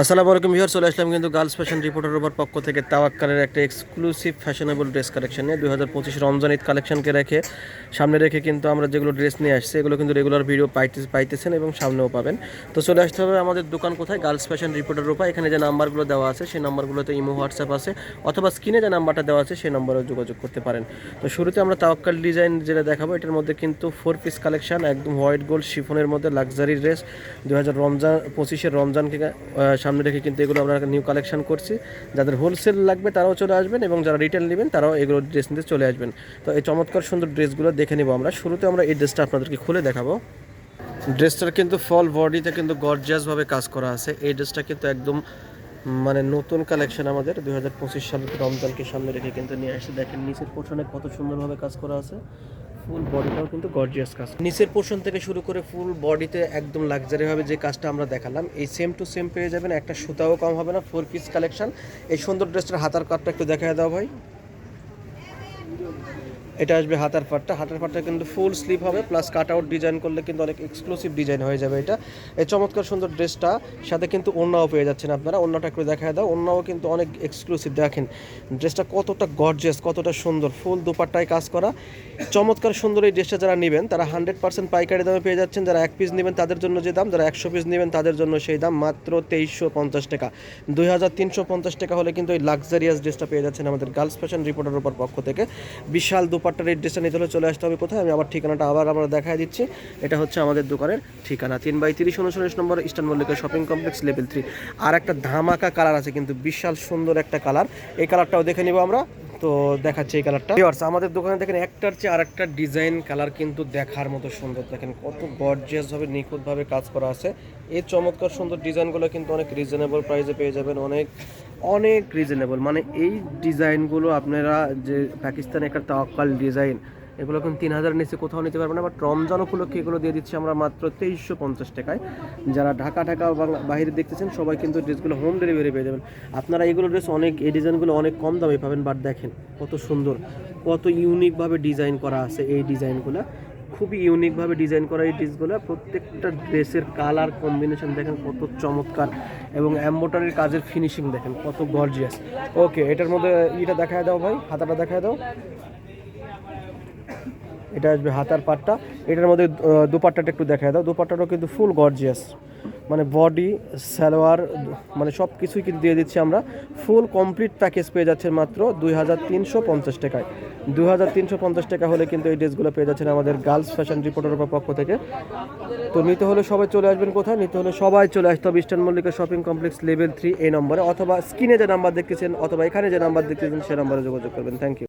আসসালামু আলাইকুম ভিউয়ার চলে আসলাম কিন্তু গার্লস ফ্যাশন রিপোর্টার উপর পক্ষ থেকে তাওয়াক্কালের একটা এক্সক্লুসিভ ফ্যাশনেবল ড্রেস কালেকশন নিয়ে। দুই হাজার পঁচিশ রমজান ঈদ কালেকশনকে রেখে সামনে রেখে কিন্তু আমরা যেগুলো ড্রেস নিয়ে আসছি, এগুলো কিন্তু রেগুলার ভিডিও পাইতে পাইতেছেন এবং সামনেও পাবেন। তো চলে আসতে হবে আমাদের দোকান কোথায়? গার্লস ফ্যাশন রিপোর্টার উপর। এখানে যে নাম্বারগুলো দেওয়া আছে, সেই নাম্বারগুলোতে ইমো, হোয়াটসঅ্যাপ আছে, অথবা স্ক্রিনে যে নাম্বারটা দেওয়া আছে, সেই নাম্বারেও যোগাযোগ করতে পারেন। তো শুরুতে আমরা তাওয়াক্কাল ডিজাইন যেটা দেখাবো, এটার মধ্যে কিন্তু ফোর পিস কালেকশন একদম হোয়াইট গোল্ড শিফনের মধ্যে লাক্সারি ড্রেস দু হাজার রমজান পঁচিশের রমজানকে সামনে রেখে কিন্তু এগুলো আমরা নিউ কালেকশন করছি। যাদের হোলসেল লাগবে তারাও চলে আসবেন এবং যারা রিটেল নেবেন তারাও এগুলো ড্রেস নিতে চলে আসবেন। তো এই চমৎকার সুন্দর ড্রেসগুলো দেখে নেব আমরা। শুরুতে আমরা এই ড্রেসটা আপনাদেরকে খুলে দেখাবো। ড্রেসটার কিন্তু ফল বডিতে কিন্তু গর্জিয়াসভাবে কাজ করা আছে। এই ড্রেসটা কিন্তু একদম মানে নতুন কালেকশন আমাদের। দুই হাজার পঁচিশ সালের রমজানকে সামনে রেখে কিন্তু নিয়ে আসছে। দেখেন, নিচের পোর্শনে কত সুন্দরভাবে কাজ করা আছে। ফুল বডিটাও কিন্তু গর্জিয়াস কাজ নিচের পোর্শন থেকে শুরু করে ফুল বডিতে একদম লাক্সারি ভাবে যে কাজটা আমরা দেখালাম, এই সেম টু সেম পেয়ে যাবেন, একটা সুতাও কম হবে না ফোর পিস কালেকশন এই সুন্দর ড্রেসটার হাতার কাটটা একটু দেখা দাও ভাই। এটা আসবে হাতার পাটটা। হাতার পাটটা কিন্তু ফুল স্লিপ হবে প্লাস কাট আউট ডিজাইন করলে কিন্তু অনেক এক্সক্লুসিভ ডিজাইন হয়ে যাবে এটা। এই চমৎকার সুন্দর ড্রেসটা সাথে কিন্তু ওড়নাও পেয়ে যাচ্ছেন আপনারা। ওড়নাটা একটু দেখায় দাও, ওড়নাও কিন্তু অনেক এক্সক্লুসিভ দেখেন ড্রেসটা কতটা গর্জেস কতটা সুন্দর। ফুল দুপাট্টায় কাজ করা। চমৎকার সুন্দর এই ড্রেসটা যারা নেবেন, তারা হান্ড্রেড পার্সেন্ট পাইকারি দামে পেয়ে যাচ্ছেন। যারা এক পিস নেবেন, তাদের জন্য যে দাম, যারা একশো পিস নেবেন, তাদের জন্য সেই দাম মাত্র তেইশশো পঞ্চাশ টাকা। দুই হাজার তিনশো পঞ্চাশ টাকা হলে কিন্তু এই লাক্সারিয়াস ড্রেসটা পেয়ে যাচ্ছেন আমাদের গার্লস ফ্যাশন রিপোর্টার উপর পক্ষ থেকে। বিশাল দুপাট্টার এই ড্রেসটা নিতে হলে চলে আসতে হবে কোথায়, আমি আমার ঠিকানাটা আবার আমরা দেখাই দিচ্ছি। এটা হচ্ছে আমাদের দোকানের ঠিকানা। তিন বাই তিরিশ উনচল্লিশ নম্বর ইস্টার্ন মল্লিকের শপিং কমপ্লেক্স, লেভেল থ্রি। আর একটা ধামাকা কালার আছে, কিন্তু বিশাল সুন্দর একটা কালার। এই কালারটাও দেখে নিব আমরা। তো দেখাচ্ছি এই কালারটা। আমাদের দোকানে দেখেন একটার চেয়ে আর একটা ডিজাইন কালার কিন্তু দেখার মতো সুন্দর। দেখেন কত গর্জিয়াস নিখুঁতভাবে কাজ করা আছে। এই চমৎকার সুন্দর ডিজাইনগুলো কিন্তু অনেক রিজনেবল প্রাইসে পেয়ে যাবেন। অনেক অনেক রিজনেবল মানে এই ডিজাইনগুলো আপনারা যে পাকিস্তানে একটা তাওয়াক্কাল ডিজাইন এগুলো এখন তিন হাজার নিচে কোথাও নিতে পারবেন বাট রমজান উপলক্ষে এগুলো দিয়ে দিচ্ছি আমরা মাত্র তেইশশো পঞ্চাশ টাকায়। যারা ঢাকা ঢাকা বাইরে দেখতেছেন, সবাই কিন্তু ড্রেসগুলো হোম ডেলিভারি পেয়ে যাবেন। আপনারা এইগুলো ড্রেস অনেক, এই ডিজাইনগুলো অনেক কম দামে পাবেন বাট দেখেন কত সুন্দর, কত ইউনিকভাবে ডিজাইন করা আছে এই ডিজাইনগুলো খুবই ইউনিকভাবে ডিজাইন করা এই ড্রেসগুলো প্রত্যেকটা ড্রেসের কালার কম্বিনেশন দেখেন কত চমৎকার এবং অ্যাম্বোটারির কাজের ফিনিশিং দেখেন কত গর্জিয়াস ওকে এটার মধ্যে ইটা দেখায় দাও ভাই, হাতাটা দেখায় দাও। এটা আসবে হাতার পাটটা। এটার মধ্যে দুপাটটা দুপাট্টাটা একটু দেখায় দাও। দুপাট্টাটাও কিন্তু ফুল গর্জিয়াস মানে বডি সালোয়ার মানে সব কিছুই কিন্তু দিয়ে দিচ্ছি আমরা। ফুল কমপ্লিট প্যাকেজ পেয়ে যাচ্ছেন মাত্র দুই হাজার তিনশো পঞ্চাশ টাকায়। দুই হাজার তিনশো পঞ্চাশ টাকা হলে কিন্তু এই ড্রেসগুলো পেয়ে যাচ্ছেন আমাদের গার্লস ফ্যাশন রিপোর্টার পক্ষ থেকে। তো নিতে হলে সবাই চলে আসবেন কোথায়? নিতে হলে সবাই চলে আসতে হবে eastern Mallika shopping complex level three এই নম্বরে অথবা স্ক্রিনে যে নাম্বার দেখতেছেন, অথবা এখানে যে নাম্বার দেখতেছেন, সে নাম্বারে যোগাযোগ করবেন। Thank you